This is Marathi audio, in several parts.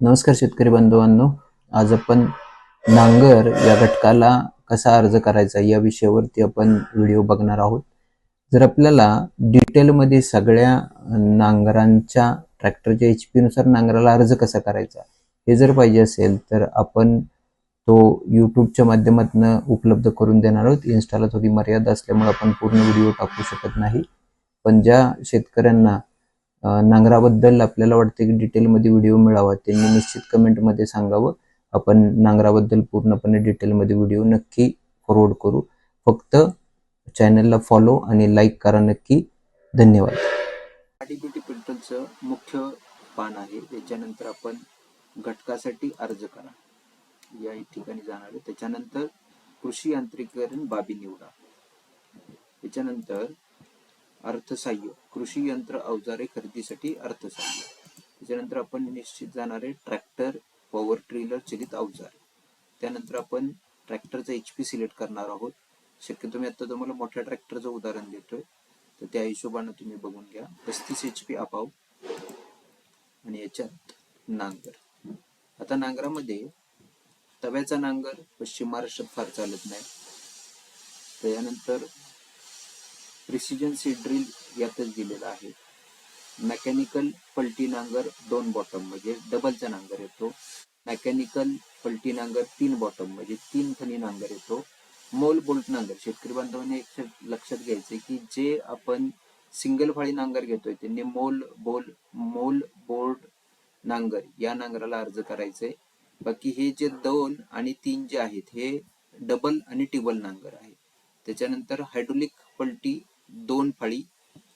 नमस्कार शेतकरी बांधवांनो आज आपण नांगर या घटकाला कसा अर्ज करायचा या विषयावरती आपण व्हिडिओ बघणार आहोत. जर आपल्याला डिटेलमध्ये सगळ्या नांगरांच्या ट्रॅक्टरच्या एच पीनुसार नांगराला अर्ज कसा करायचा हे जर पाहिजे असेल तर आपण तो यूट्यूबच्या माध्यमातून उपलब्ध करून देणार आहोत. इन्स्टाला थोडी मर्यादा असल्यामुळे आपण पूर्ण व्हिडिओ टाकू शकत नाही. पण ज्या शेतकऱ्यांना नांगराबद्दल आपल्याला वाटते की डिटेलमध्ये व्हिडिओ मिळावा त्यांनी निश्चित कमेंटमध्ये सांगावं. आपण नांगराबद्दल पूर्णपणे डिटेलमध्ये व्हिडिओ नक्की फॉरवर्ड करू. फक्त चॅनलला फॉलो आणि लाईक करा नक्की. धन्यवाद. आडीबीटी पोर्टलचं मुख्य पान आहे. त्याच्यानंतर आपण घटकासाठी अर्ज करा. या ठिकाणी जाणार आहे. त्याच्यानंतर कृषी यांत्रिकरण बाबी निवडा. त्याच्यानंतर अर्थसहाय्य कृषी यंत्र अवजारे खरेदीसाठी अर्थसाह्य. त्याच्यानंतर आपण निश्चित जाणारे ट्रॅक्टर पॉवर ट्रिलर चलित अवजार. त्यानंतर आपण ट्रॅक्टरचा एच पी सिलेक्ट करणार आहोत. शक्यतो मी आता तुम्हाला मोठ्या ट्रॅक्टरचं उदाहरण देतोय. तर त्या हिशोबानं तुम्ही बघून घ्या. पस्तीस एच पी आपाव आणि याच्यात नांगर. आता नांगरामध्ये तव्याचा नांगर पश्चिम महाराष्ट्रात फार चालत नाही. त्यानंतर प्रिसिजन सीड ड्रिल यातच दिलेला आहे. मेकॅनिकल पलटी नांगर दोन बॉटम म्हणजे डबलचा नांगर येतो. मेकॅनिकल पलटी नांगर तीन बॉटम म्हणजे तीन थनी नांगर येतो. मोल बोल्ट नांगर शेतकरी बांधवांनी एक लक्षात- घ्यायचे की जे आपण सिंगल फाळी नांगर घेतोय त्यांनी मोल बोल मोल बोर्ड नांगर या नांगराला अर्ज करायचे बाकी हे जे दोन आणि तीन जे आहेत हे डबल आणि टिबल नांगर आहे. त्याच्यानंतर हायड्रोलिक पलटी दोन फाळी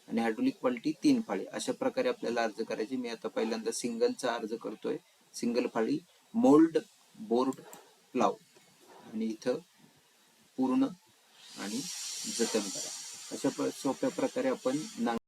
आणि हायड्रोलिक पलटी तीन फाळी. अशा प्रकारे आपल्याला अर्ज करायचे. मी आता पहिल्यांदा सिंगलचा अर्ज करतोय. सिंगल फाळी मोल्ड बोर्ड प्लाव. आणि इथं पूर्ण आणि जतन करा. अशा सोप्या प्रकारे आपण नांग